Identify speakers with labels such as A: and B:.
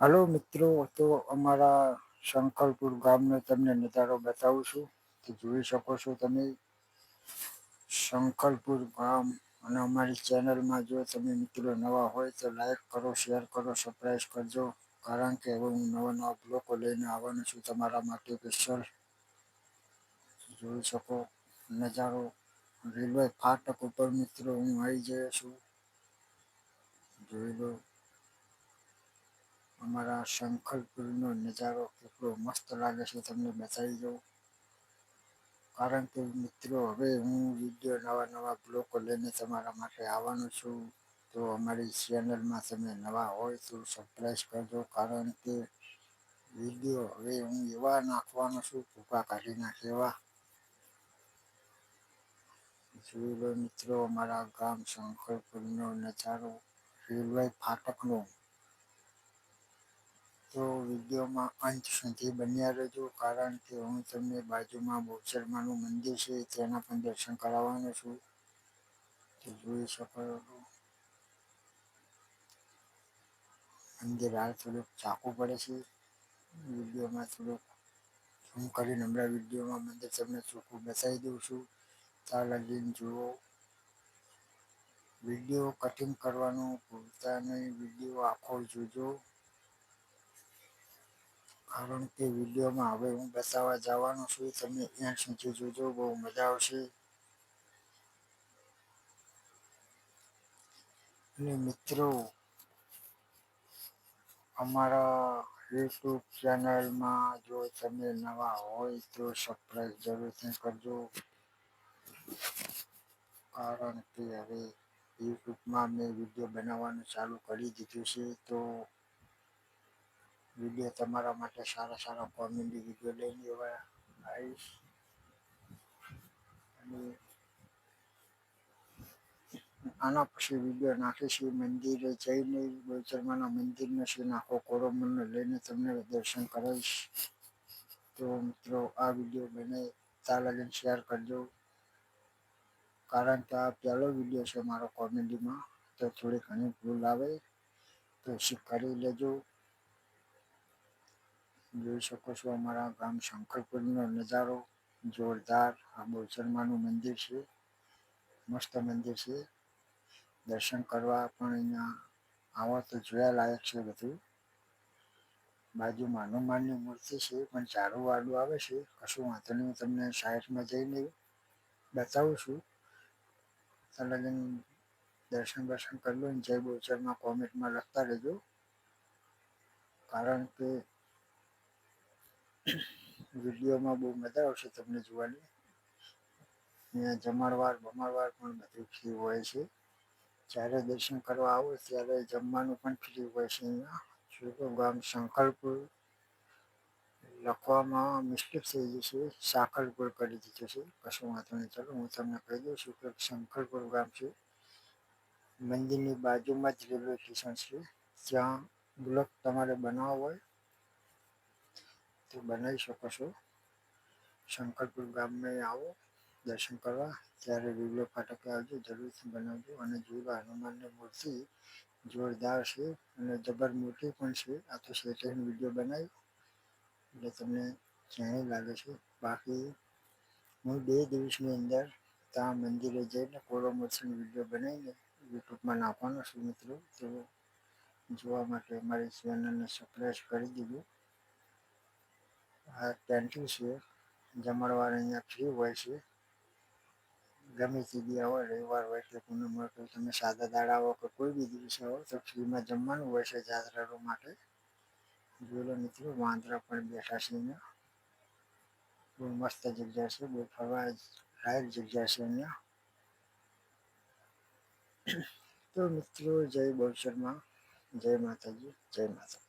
A: હાલો મિત્રો, તો અમારા શંકરપુર ગામનો તમને નજારો બતાવું છું. તો જોઈ શકો છો તમે શંકરપુર ગામ અને અમારી ચેનલમાં જો તમે મિત્રો નવા હોય તો લાઈક કરો, શેર કરો, સબસ્ક્રાઈબ કરજો. કારણ કે હવે હું નવા નવા બ્લોકો લઈને આવવાનો છું તમારા માટે સ્પેશિયલ જોઈ શકો નજારો. રેલવે ફાટક ઉપર મિત્રો હું આવી ગયો છું. જોઈ લો. અમારા શંખલપુરનો નજારો કેટલો મસ્ત લાગે છે તમને બતાવી દઉં. કારણ કે મિત્રો, હવે હું વીડિયો નવા નવા બ્લોકો લઈને તમારા માટે આવવાનો છું. તો અમારી ચેનલમાં તમે નવા હોય તો સબસ્ક્રાઈબ કરજો. કારણ કે વીડિયો હવે હું એવા નાખવાનો છું ભૂકા કાઢી નાખે એવા. જોઈ લો મિત્રો, અમારા ગામ શંકરપુરનો નજારો. રેલવે ફાટકનો તો વિડીયોમાં અંત સુધી બન્યા રહેજો. કારણ કે હું તમને બાજુમાં બહુચરમાનું મંદિર છે, તેના પણ દર્શન કરાવવાનો છું. તો જોઈ શકો મંદિર હાલ થોડુંક ચાકું પડે છે. વિડીયોમાં થોડુંક ઝૂમ કરીને હમણાં વિડીયોમાં મંદિર તમને ચોખ્ખું બતાવી દઉં છું. ત્યાં લગીને જુઓ. વીડિયો કટિંગ કરવાનું ભૂલતા નહીં. વીડિયો આખો જોજો. કારણ કે વિડીયોમાં હવે હું બતાવવા જવાનો છું. તમે ત્યાં સુધી જોજો, બહુ મજા આવશે. અને મિત્રો, અમારા યુટ્યુબ ચેનલમાં જો તમે નવા હોય તો સબસ્ક્રાઈબ જરૂરથી કરજો. કારણ કે હવે યુટ્યુબમાં મેં વીડિયો બનાવવાનું ચાલુ કરી દીધું છે, તો વીડિયો તમારા માટે સારા સારા કોમેડી વીડિયો લઈને એવા આવીશ. અને આના પછી વીડિયો નાખીશ મંદિરે જઈને બોચરમાના મંદિરનો નાખો આખો કોરોમનને લઈને તમને દર્શન કરાવીશ. તો મિત્રો, આ વીડિયો બને ત્યાં લગીને શેર કરજો. કારણ કે આ પહેલો વીડિયો છે મારો કોમેડીમાં, તો થોડી ઘણી ભૂલ આવે, તો શીખ કરી લેજો. જોઈ શકો છો અમારા ગામ શંકરપુરનો નજારો જોરદાર. આ બહુચરમાનું મંદિર છે. મસ્ત મંદિર છે. દર્શન કરવા પણ અહીંયા આવા તો જોયા લાયક છે બધું. બાજુમાં હનુમાનની મૂર્તિ છે, પણ ચારું વાડું આવે છે. કશું વાંધો નહીં, હું તમને સાઈડમાં જઈને બતાવું છું. ત્યાં લગીને દર્શન દર્શન કરી લો જય બહુચરમાં કોમેન્ટમાં લખતા રહેજો. કારણ કે વિડીયોમાં બહુ મજા આવશે તમને જોવાની. અહીંયા જમાડવાર બમાડવાર પણ બધું ફ્રી હોય છે. જ્યારે દર્શન કરવા આવો ત્યારે જમવાનું પણ ફ્રી હોય છે અહીંયા. જોકો ગામ શંકરપુર લખવામાં મિસ્ટેક થઈ જશે. છે સાકલપુર કરી દીધું છે. કશું વાંધો નહીં. ચાલો, હું તમને કહી દઉં છું કે શંકરપુર ગામ છે. મંદિરની બાજુમાં જ રેલવે સ્ટેશન છે. ત્યાં બ્લોક તમારે બનાવવો હોય તો બનાવી શકો છો. શંકરપુર ગામમાં આવો, દર્શન કરવા. ત્યારે રેલવે ફાટકે આવજો, જરૂરથી બનાવજો. અને જોવા હનુમાનની મૂર્તિ જોરદાર છે અને જબર મોટી પણ છે. આ તો સેટિંગ વીડિયો બનાવી એટલે તમને જાણી લાગે છે. બાકી હું બે દિવસની અંદર ત્યાં મંદિરે જઈને કોરોમોશન વીડિયો બનાવીને યુટ્યુબમાં નાખવાનો છું મિત્રો. તો જોવા માટે મારી ચેનલને સબસ્ક્રાઈબ કરી દીધું. આ કેન્ટીન છે. જમણવાર અહીંયા ફ્રી હોય છે. ગમે તે દી આવો, રવિવાર હોય એટલે પૂનમ હોય કે તમે સાદા દાડા આવો કે કોઈ બી દિવસે આવો, તો ફ્રીમાં જમવાનું હોય છે જાત્રાળુ માટે. જોયેલો મિત્રો, વાંદરા પણ બેઠા છે અહીંયા. બહુ મસ્ત જગ્યા છે, બહુ ફરવા લાયક જગ્યા છે અહીંયા. તો મિત્રો, જય બહુચરમાં જય માતાજી, જય માતા